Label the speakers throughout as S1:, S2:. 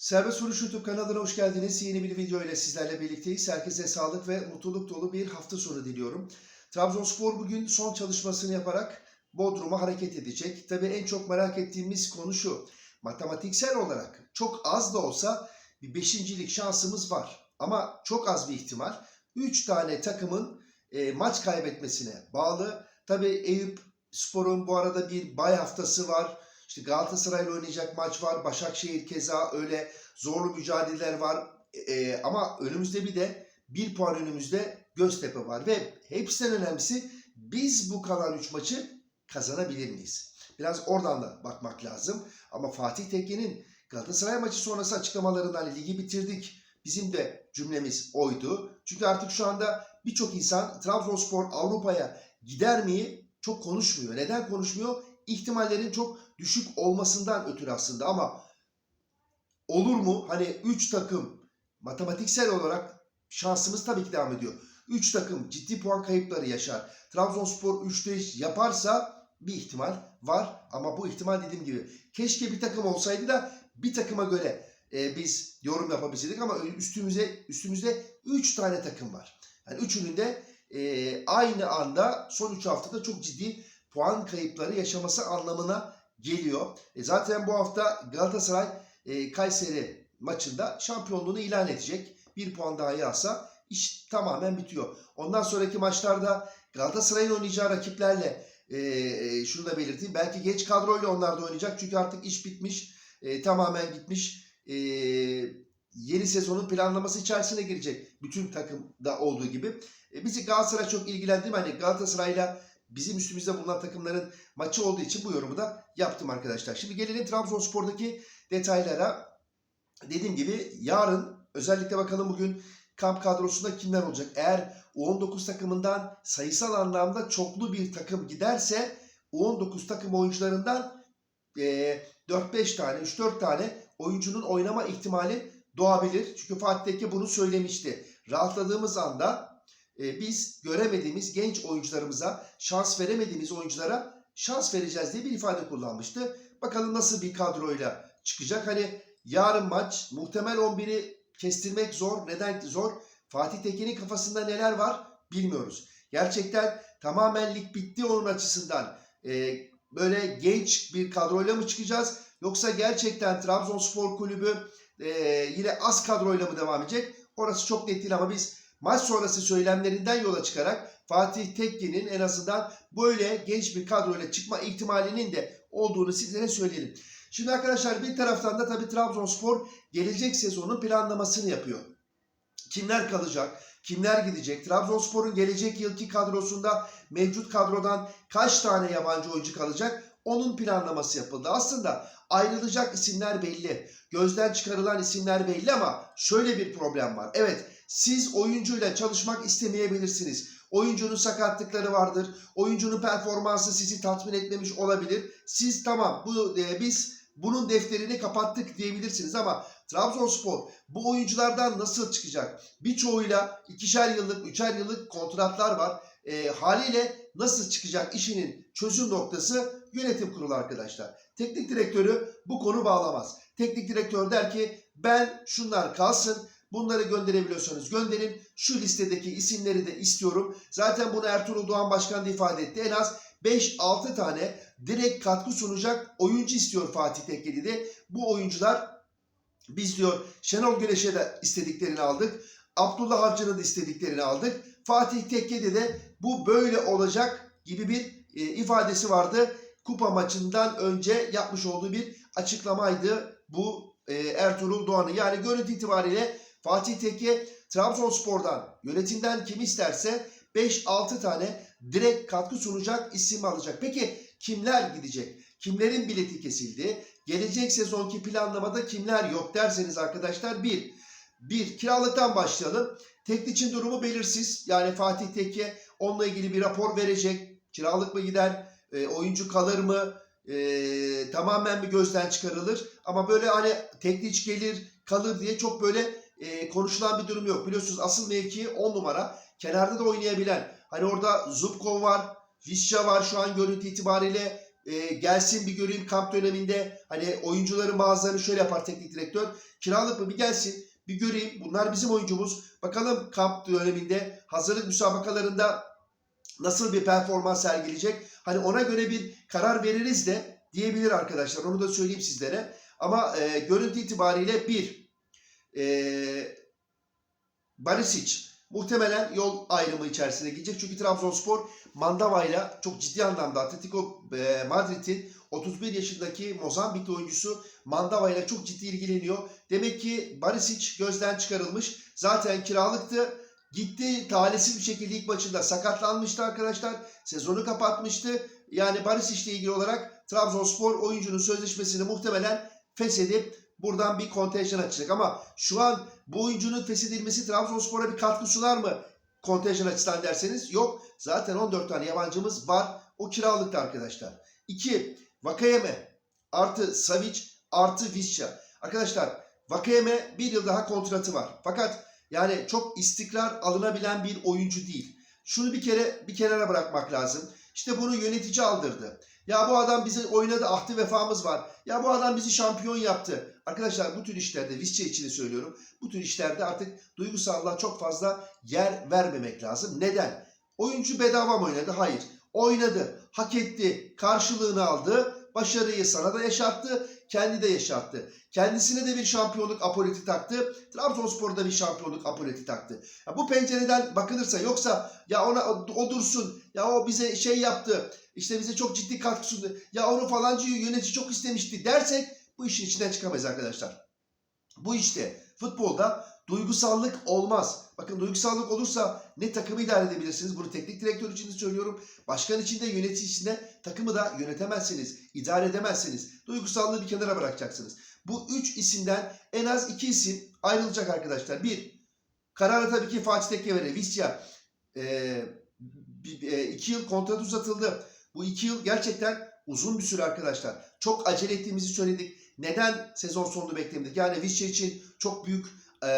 S1: Serbest Vuruş YouTube kanalına hoş geldiniz. Yeni bir video ile sizlerle birlikteyiz. Herkese sağlık ve mutluluk dolu bir hafta sonu diliyorum. Trabzonspor bugün son çalışmasını yaparak Bodrum'a hareket edecek. Tabii en çok merak ettiğimiz konu şu. Matematiksel olarak çok az da olsa bir beşincilik şansımız var. Ama çok az bir ihtimal. 3 tane takımın e, maç kaybetmesine bağlı. Tabii Eyüp Spor'un bu arada bir bay haftası var. İşte Galatasaray'la oynayacak maç var. Başakşehir keza öyle zorlu mücadeleler var. E, ama önümüzde bir de bir puan önümüzde Göztepe var. Ve hepsinden önemlisi biz bu kalan 3 maçı kazanabilir miyiz? Biraz oradan da bakmak lazım. Ama Fatih Tekke'nin Galatasaray maçı sonrası açıklamalarından ligi bitirdik. Bizim de cümlemiz oydu. Çünkü artık şu anda birçok insan Trabzonspor Avrupa'ya gider miyi çok konuşmuyor. Neden konuşmuyor? İhtimallerin çok düşük olmasından ötürü aslında ama olur mu? Hani 3 takım matematiksel olarak şansımız tabii ki devam ediyor. 3 takım ciddi puan kayıpları yaşar. Trabzonspor 3'te yaparsa bir ihtimal var ama bu ihtimal dediğim gibi keşke bir takım olsaydı da bir takıma göre e, biz yorum yapabilseydik ama üstümüze üstümüzde 3 tane takım var. Yani üçünün de e, aynı anda son 3 haftada çok ciddi puan kayıpları yaşaması anlamına geliyor. E, zaten bu hafta Galatasaray e, Kayseri maçında şampiyonluğunu ilan edecek. Bir puan daha yağsa iş tamamen bitiyor. Ondan sonraki maçlarda Galatasaray'ın oynayacağı rakiplerle e, e, şunu da belirteyim. Belki geç kadroyla onlar da oynayacak. Çünkü artık iş bitmiş. E, tamamen gitmiş. E, yeni sezonun planlaması içerisine girecek. Bütün takımda olduğu gibi. E, bizi Galatasaray çok ilgilendirmiyor. Hani Galatasaray'la bizim üstümüzde bulunan takımların maçı olduğu için bu yorumu da yaptım arkadaşlar. Şimdi gelelim Trabzonspor'daki detaylara. Dediğim gibi yarın özellikle bakalım bugün kamp kadrosunda kimler olacak? Eğer U19 takımından sayısal anlamda çoklu bir takım giderse U19 takım oyuncularından e, 4-5 tane, 3-4 tane oyuncunun oynama ihtimali doğabilir. Çünkü Fatih Tekke bunu söylemişti. Rahatladığımız anda e, biz göremediğimiz genç oyuncularımıza, şans veremediğimiz oyunculara şans vereceğiz diye bir ifade kullanmıştı. Bakalım nasıl bir kadroyla çıkacak. Hani yarın maç muhtemel 11'i kestirmek zor. Neden zor? Fatih Tekin'in kafasında neler var bilmiyoruz. Gerçekten tamamen lig bitti onun açısından. E, böyle genç bir kadroyla mı çıkacağız? Yoksa gerçekten Trabzonspor Kulübü e, yine az kadroyla mı devam edecek? Orası çok net değil ama biz maç sonrası söylemlerinden yola çıkarak Fatih Tekke'nin en azından böyle genç bir kadroyla çıkma ihtimalinin de olduğunu sizlere söyleyelim. Şimdi arkadaşlar bir taraftan da tabii Trabzonspor gelecek sezonun planlamasını yapıyor. Kimler kalacak? Kimler gidecek? Trabzonspor'un gelecek yılki kadrosunda mevcut kadrodan kaç tane yabancı oyuncu kalacak? Onun planlaması yapıldı. Aslında ayrılacak isimler belli. Gözden çıkarılan isimler belli ama şöyle bir problem var. Evet siz oyuncuyla çalışmak istemeyebilirsiniz. Oyuncunun sakatlıkları vardır. Oyuncunun performansı sizi tatmin etmemiş olabilir. Siz tamam bu e, biz bunun defterini kapattık diyebilirsiniz ama Trabzonspor bu oyunculardan nasıl çıkacak? Birçoğuyla ikişer yıllık, üçer yıllık kontratlar var. E, haliyle nasıl çıkacak işinin çözüm noktası yönetim kurulu arkadaşlar. Teknik direktörü bu konu bağlamaz. Teknik direktör der ki ben şunlar kalsın, Bunları gönderebiliyorsanız gönderin. Şu listedeki isimleri de istiyorum. Zaten bunu Ertuğrul Doğan Başkan da ifade etti. En az 5-6 tane direkt katkı sunacak oyuncu istiyor Fatih Tekkeli de. Bu oyuncular biz diyor Şenol Güneş'e de istediklerini aldık. Abdullah Avcı'nın da istediklerini aldık. Fatih Tekke'de de bu böyle olacak gibi bir e, ifadesi vardı. Kupa maçından önce yapmış olduğu bir açıklamaydı bu e, Ertuğrul Doğan'ı. Yani görüntü itibariyle Fatih Tekke Trabzonspor'dan yönetimden kim isterse 5-6 tane direkt katkı sunacak isim alacak. Peki kimler gidecek? Kimlerin bileti kesildi? Gelecek sezonki planlamada kimler yok derseniz arkadaşlar bir, bir kiralıktan başlayalım. Tekniçin durumu belirsiz. Yani Fatih Tekke onunla ilgili bir rapor verecek. Kiralık mı gider? E, oyuncu kalır mı? E, tamamen bir gözden çıkarılır. Ama böyle hani tekniç gelir kalır diye çok böyle e, konuşulan bir durum yok. Biliyorsunuz asıl mevki 10 numara. Kenarda da oynayabilen. Hani orada Zubkov var, Visca var şu an görüntü itibariyle. e, gelsin bir göreyim kamp döneminde hani oyuncuların bazılarını şöyle yapar teknik direktör. Kiralık mı bir gelsin bir göreyim. Bunlar bizim oyuncumuz. Bakalım kamp döneminde hazırlık müsabakalarında nasıl bir performans sergileyecek. Hani ona göre bir karar veririz de diyebilir arkadaşlar. Onu da söyleyeyim sizlere. Ama e, görüntü itibariyle bir e, Barisic muhtemelen yol ayrımı içerisine gidecek. Çünkü Trabzonspor Mandava'yla çok ciddi anlamda Atletico Madrid'in 31 yaşındaki Mozambikli oyuncusu Mandava ile çok ciddi ilgileniyor. Demek ki Barisic gözden çıkarılmış. Zaten kiralıktı. Gitti talihsiz bir şekilde ilk maçında sakatlanmıştı arkadaşlar. Sezonu kapatmıştı. Yani Barisic ile ilgili olarak Trabzonspor oyuncunun sözleşmesini muhtemelen feshedip buradan bir kontenjan açacak. Ama şu an bu oyuncunun feshedilmesi Trabzonspor'a bir katkı sunar mı? Kontenjan açısından derseniz yok. Zaten 14 tane yabancımız var. O kiralıkta arkadaşlar. 2. Vakayeme artı Savic artı Visca. Arkadaşlar Vakayeme bir yıl daha kontratı var. Fakat yani çok istikrar alınabilen bir oyuncu değil. Şunu bir kere bir kenara bırakmak lazım. İşte bunu yönetici aldırdı. Ya bu adam bize oynadı ahdi vefamız var. Ya bu adam bizi şampiyon yaptı. Arkadaşlar bu tür işlerde Visca için söylüyorum. Bu tür işlerde artık duygusallığa çok fazla yer vermemek lazım. Neden? Oyuncu bedava mı oynadı? Hayır. Oynadı, hak etti, karşılığını aldı, başarıyı sana da yaşattı, kendi de yaşattı. Kendisine de bir şampiyonluk apoleti taktı, Trabzonspor'da bir şampiyonluk apoleti taktı. Ya bu pencereden bakılırsa yoksa ya ona o dursun, ya o bize şey yaptı, işte bize çok ciddi katkı sundu, ya onu falancı yönetici çok istemişti dersek bu işin içinden çıkamayız arkadaşlar. Bu işte futbolda duygusallık olmaz. Bakın duygusallık olursa ne takımı idare edebilirsiniz. Bunu teknik direktör için de söylüyorum. Başkan için de yönetici için de takımı da yönetemezsiniz. idare edemezsiniz. Duygusallığı bir kenara bırakacaksınız. Bu üç isimden en az iki isim ayrılacak arkadaşlar. Bir, kararı tabii ki Fatih Tekke. Visca e, e, iki yıl kontrat uzatıldı. Bu iki yıl gerçekten uzun bir süre arkadaşlar. Çok acele ettiğimizi söyledik. Neden sezon sonunu beklemedik? Yani Visca için çok büyük e,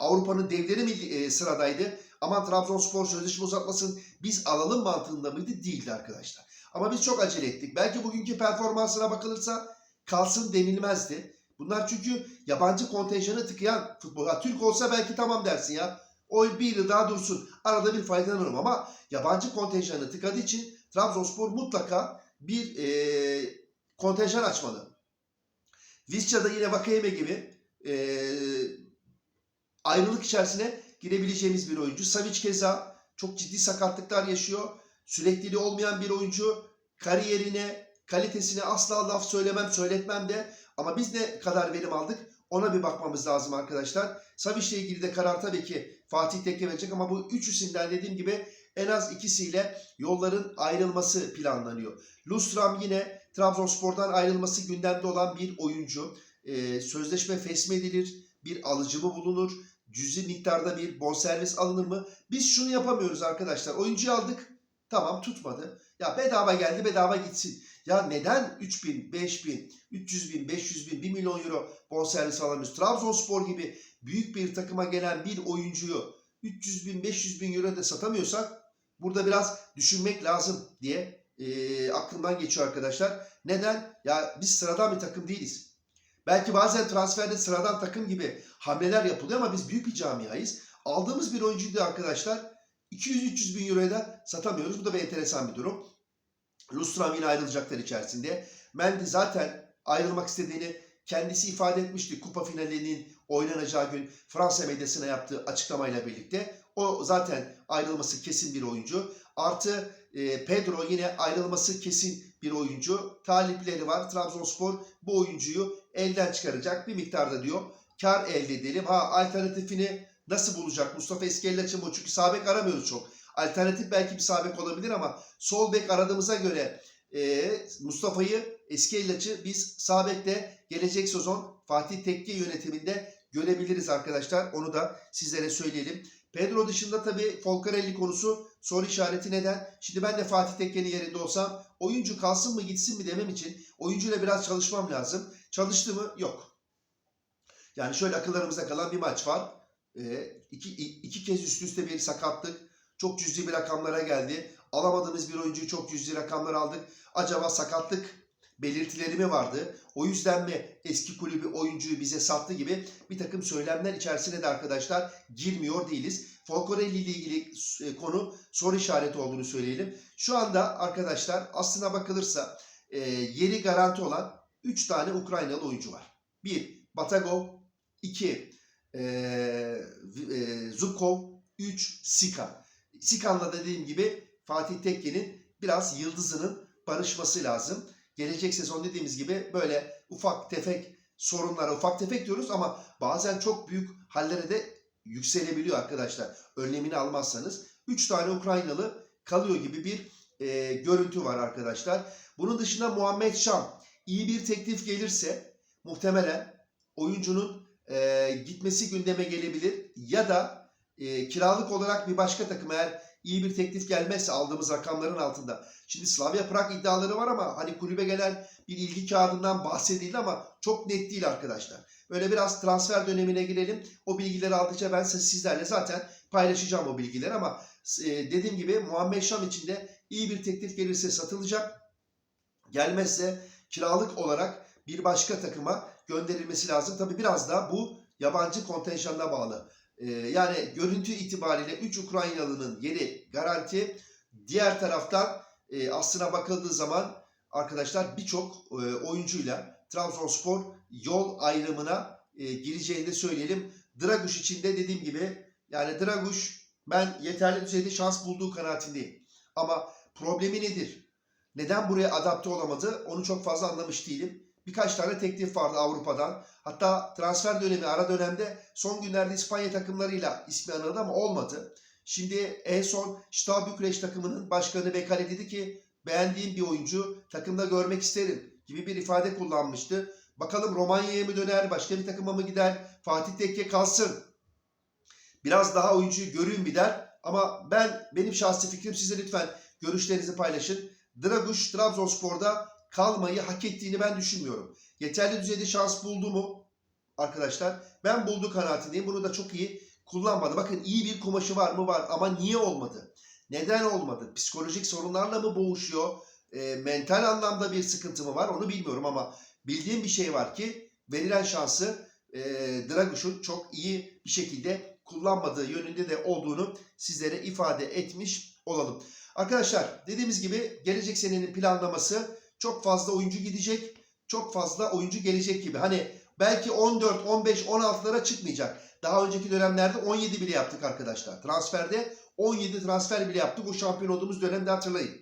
S1: Avrupa'nın devleri mi e, sıradaydı? Aman Trabzonspor sözleşme uzatmasın biz alalım mantığında mıydı? Değildi arkadaşlar. Ama biz çok acele ettik. Belki bugünkü performansına bakılırsa kalsın denilmezdi. Bunlar çünkü yabancı kontenjanı tıkayan futbol. Ha, Türk olsa belki tamam dersin ya. O bir yıl daha dursun. Arada bir faydalanırım ama yabancı kontenjanı tıkadığı için Trabzonspor mutlaka bir e, kontenjan açmalı. Visca'da yine Vakayeme gibi e, ayrılık içerisine girebileceğimiz bir oyuncu. Savic keza çok ciddi sakatlıklar yaşıyor. Sürekliliği olmayan bir oyuncu. Kariyerine, kalitesine asla laf söylemem, söyletmem de. Ama biz ne kadar verim aldık ona bir bakmamız lazım arkadaşlar. Savic ile ilgili de karar tabii ki Fatih Tekke verecek ama bu üç isimden dediğim gibi en az ikisiyle yolların ayrılması planlanıyor. Lustram yine Trabzonspor'dan ayrılması gündemde olan bir oyuncu. Ee, sözleşme fesmedilir, bir alıcı mı bulunur, cüzi miktarda bir bonservis alınır mı? Biz şunu yapamıyoruz arkadaşlar. Oyuncuyu aldık, tamam tutmadı. Ya bedava geldi, bedava gitsin. Ya neden 3 bin, 5 bin, 300 bin, 500 bin, 1 milyon euro bonservis alamıyoruz? Trabzonspor gibi büyük bir takıma gelen bir oyuncuyu 300 bin, 500 bin euro da satamıyorsak burada biraz düşünmek lazım diye e, aklımdan geçiyor arkadaşlar. Neden? Ya biz sıradan bir takım değiliz. Belki bazen transferde sıradan takım gibi hamleler yapılıyor ama biz büyük bir camiayız. Aldığımız bir oyuncuyu da arkadaşlar 200-300 bin euroya da satamıyoruz. Bu da bir enteresan bir durum. Lustram yine ayrılacaklar içerisinde. Mendy zaten ayrılmak istediğini kendisi ifade etmişti. Kupa finalinin oynanacağı gün Fransa medyasına yaptığı açıklamayla birlikte. O zaten ayrılması kesin bir oyuncu. Artı e, Pedro yine ayrılması kesin bir oyuncu. Talipleri var. Trabzonspor bu oyuncuyu elden çıkaracak bir miktarda diyor. Kar elde edelim. Ha alternatifini nasıl bulacak? Mustafa Eskellaç'ın bu. Çünkü sağ bek aramıyoruz çok. Alternatif belki bir sağ bek olabilir ama sol bek aradığımıza göre e, Mustafa'yı Eskellaç'ı biz sağ bekte gelecek sezon Fatih Tekke yönetiminde görebiliriz arkadaşlar. Onu da sizlere söyleyelim. Pedro dışında tabii Folcarelli konusu soru işareti neden? Şimdi ben de Fatih Tekke'nin yerinde olsam oyuncu kalsın mı gitsin mi demem için oyuncuyla biraz çalışmam lazım. Çalıştı mı? Yok. Yani şöyle akıllarımıza kalan bir maç var. Ee, iki, iki kez üst üste bir sakatlık. Çok cüzi bir rakamlara geldi. alamadığımız bir oyuncuyu çok cüzi rakamlar aldık. Acaba sakatlık belirtileri mi vardı? O yüzden mi eski kulübü oyuncuyu bize sattı gibi bir takım söylemler içerisine de arkadaşlar girmiyor değiliz. Folcorelli ile ilgili e, konu soru işareti olduğunu söyleyelim. Şu anda arkadaşlar aslına bakılırsa e, yeri garanti olan 3 tane Ukraynalı oyuncu var. 1. Batagov 2. E, e, Zubkov 3. Sika. Sika'nla dediğim gibi Fatih Tekke'nin biraz yıldızının barışması lazım. Gelecek sezon dediğimiz gibi böyle ufak tefek sorunlara, ufak tefek diyoruz ama bazen çok büyük hallere de yükselebiliyor arkadaşlar. Önlemini almazsanız. 3 tane Ukraynalı kalıyor gibi bir e, görüntü var arkadaşlar. Bunun dışında Muhammed Şam iyi bir teklif gelirse muhtemelen oyuncunun e, gitmesi gündeme gelebilir ya da e, kiralık olarak bir başka takım eğer iyi bir teklif gelmezse aldığımız rakamların altında. Şimdi Slavia Prag iddiaları var ama hani kulübe gelen bir ilgi kağıdından bahsedildi ama çok net değil arkadaşlar. Böyle biraz transfer dönemine girelim. O bilgileri aldıkça ben sizlerle zaten paylaşacağım o bilgileri ama e, dediğim gibi Muhammed Şam için de iyi bir teklif gelirse satılacak. Gelmezse kiralık olarak bir başka takıma gönderilmesi lazım. Tabi biraz da bu yabancı kontenjanına bağlı. Ee, yani görüntü itibariyle 3 Ukraynalı'nın yeri garanti. Diğer taraftan e, aslına bakıldığı zaman arkadaşlar birçok e, oyuncuyla Trabzonspor yol ayrımına e, gireceğini de söyleyelim. Draguş için de dediğim gibi yani Draguş ben yeterli düzeyde şans bulduğu kanaatindeyim. Ama problemi nedir? Neden buraya adapte olamadı? Onu çok fazla anlamış değilim. Birkaç tane teklif vardı Avrupa'dan. Hatta transfer dönemi, ara dönemde son günlerde İspanya takımlarıyla ismi anıldı ama olmadı. Şimdi en son Steaua Bükreş takımının başkanı Bekale dedi ki beğendiğim bir oyuncu takımda görmek isterim gibi bir ifade kullanmıştı. Bakalım Romanya'ya mı döner, başka bir takıma mı gider, Fatih Tekke kalsın. Biraz daha oyuncuyu görün bir der. Ama ben benim şahsi fikrim size lütfen görüşlerinizi paylaşın. Draguş Trabzonspor'da kalmayı hak ettiğini ben düşünmüyorum. Yeterli düzeyde şans buldu mu arkadaşlar? Ben buldu kanaatindeyim. Bunu da çok iyi kullanmadı. Bakın iyi bir kumaşı var mı? Var ama niye olmadı? Neden olmadı? Psikolojik sorunlarla mı boğuşuyor? E, mental anlamda bir sıkıntı mı var? Onu bilmiyorum ama bildiğim bir şey var ki verilen şansı e, Draguş'un çok iyi bir şekilde kullanmadığı yönünde de olduğunu sizlere ifade etmiş olalım. Arkadaşlar dediğimiz gibi gelecek senenin planlaması çok fazla oyuncu gidecek, çok fazla oyuncu gelecek gibi. Hani belki 14, 15, 16'lara çıkmayacak. Daha önceki dönemlerde 17 bile yaptık arkadaşlar. Transferde 17 transfer bile yaptık. O şampiyon olduğumuz dönemde hatırlayın.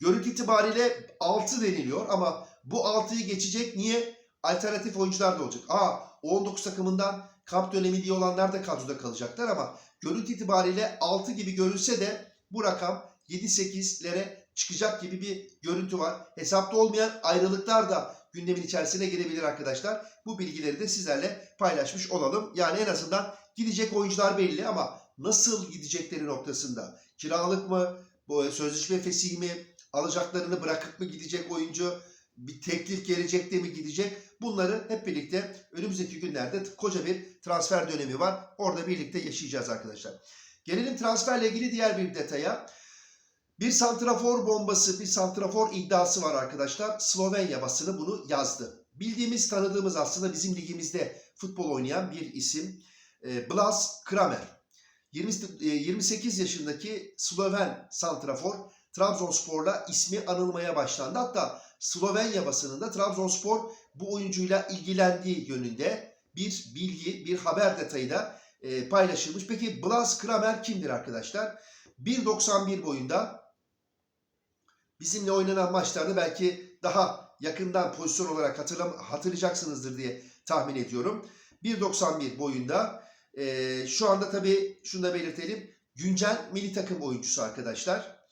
S1: Görüntü itibariyle 6 deniliyor ama bu 6'yı geçecek. Niye? Alternatif oyuncular da olacak. Aa 19 takımından kamp dönemi diye olanlar da kadroda kalacaklar ama görüntü itibariyle 6 gibi görülse de bu rakam 7-8'lere çıkacak gibi bir görüntü var. Hesapta olmayan ayrılıklar da gündemin içerisine girebilir arkadaşlar. Bu bilgileri de sizlerle paylaşmış olalım. Yani en azından gidecek oyuncular belli ama nasıl gidecekleri noktasında kiralık mı, sözleşme fesih mi, alacaklarını bırakıp mı gidecek oyuncu, bir teklif gelecek de mi gidecek? Bunları hep birlikte önümüzdeki günlerde koca bir transfer dönemi var. Orada birlikte yaşayacağız arkadaşlar. Gelelim transferle ilgili diğer bir detaya. Bir santrafor bombası, bir santrafor iddiası var arkadaşlar. Slovenya basını bunu yazdı. Bildiğimiz, tanıdığımız aslında bizim ligimizde futbol oynayan bir isim. E, Blas Kramer. 20, 28 e, yaşındaki Sloven santrafor Trabzonspor'la ismi anılmaya başlandı. Hatta Slovenya basınında Trabzonspor bu oyuncuyla ilgilendiği yönünde bir bilgi, bir haber detayı da e, paylaşılmış. Peki Blas Kramer kimdir arkadaşlar? 1.91 boyunda bizimle oynanan maçlarda belki daha yakından pozisyon olarak hatırlam hatırlayacaksınızdır diye tahmin ediyorum. 1.91 boyunda. E, şu anda tabii şunu da belirtelim. Güncel milli takım oyuncusu arkadaşlar.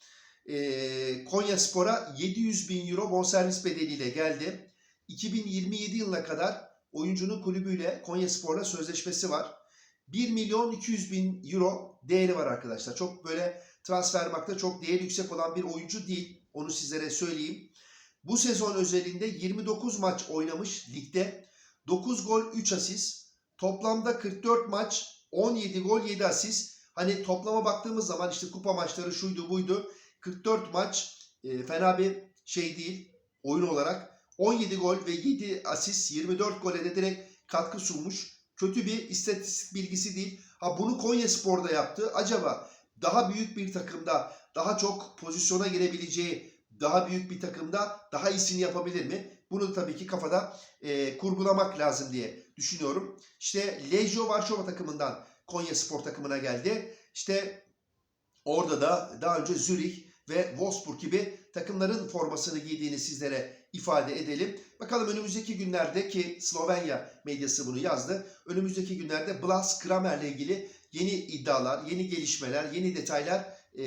S1: E, Konya Spor'a 700 bin euro bonservis bedeliyle geldi. 2027 yılına kadar oyuncunun kulübüyle Konya Spor'la sözleşmesi var. 1 milyon 200 bin euro değeri var arkadaşlar. Çok böyle transfer markta çok değeri yüksek olan bir oyuncu değil. Onu sizlere söyleyeyim. Bu sezon özelinde 29 maç oynamış ligde. 9 gol 3 asist. Toplamda 44 maç 17 gol 7 asist. Hani toplama baktığımız zaman işte kupa maçları şuydu buydu. 44 maç e, fena bir şey değil oyun olarak. 17 gol ve 7 asist 24 gole de direkt katkı sunmuş. Kötü bir istatistik bilgisi değil. Ha bunu Konya Spor'da yaptı. Acaba daha büyük bir takımda daha çok pozisyona girebileceği daha büyük bir takımda daha iyisini yapabilir mi? Bunu tabii ki kafada e, kurgulamak lazım diye düşünüyorum. İşte Lejio Varşova takımından Konya Spor takımına geldi. İşte orada da daha önce Zürih ve Wolfsburg gibi takımların formasını giydiğini sizlere ifade edelim. Bakalım önümüzdeki günlerde ki Slovenya medyası bunu yazdı. Önümüzdeki günlerde Blas Kramer'le ilgili yeni iddialar, yeni gelişmeler, yeni detaylar e,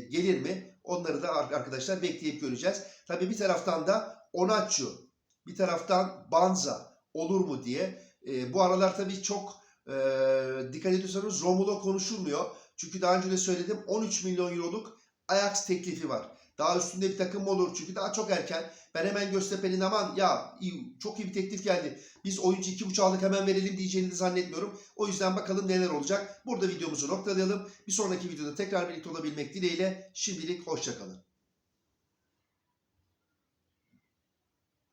S1: gelir mi? Onları da arkadaşlar bekleyip göreceğiz. Tabii bir taraftan da Onaçu, bir taraftan Banza olur mu diye. E, bu aralar tabii çok e, dikkat ediyorsanız Romulo konuşulmuyor. Çünkü daha önce de söyledim 13 milyon euroluk Ajax teklifi var. Daha üstünde bir takım olur? Çünkü daha çok erken. Ben hemen Göztepe'nin aman ya iyi, çok iyi bir teklif geldi. Biz oyuncu iki buçuk aldık hemen verelim diyeceğini de zannetmiyorum. O yüzden bakalım neler olacak. Burada videomuzu noktalayalım. Bir sonraki videoda tekrar birlikte olabilmek dileğiyle şimdilik hoşçakalın.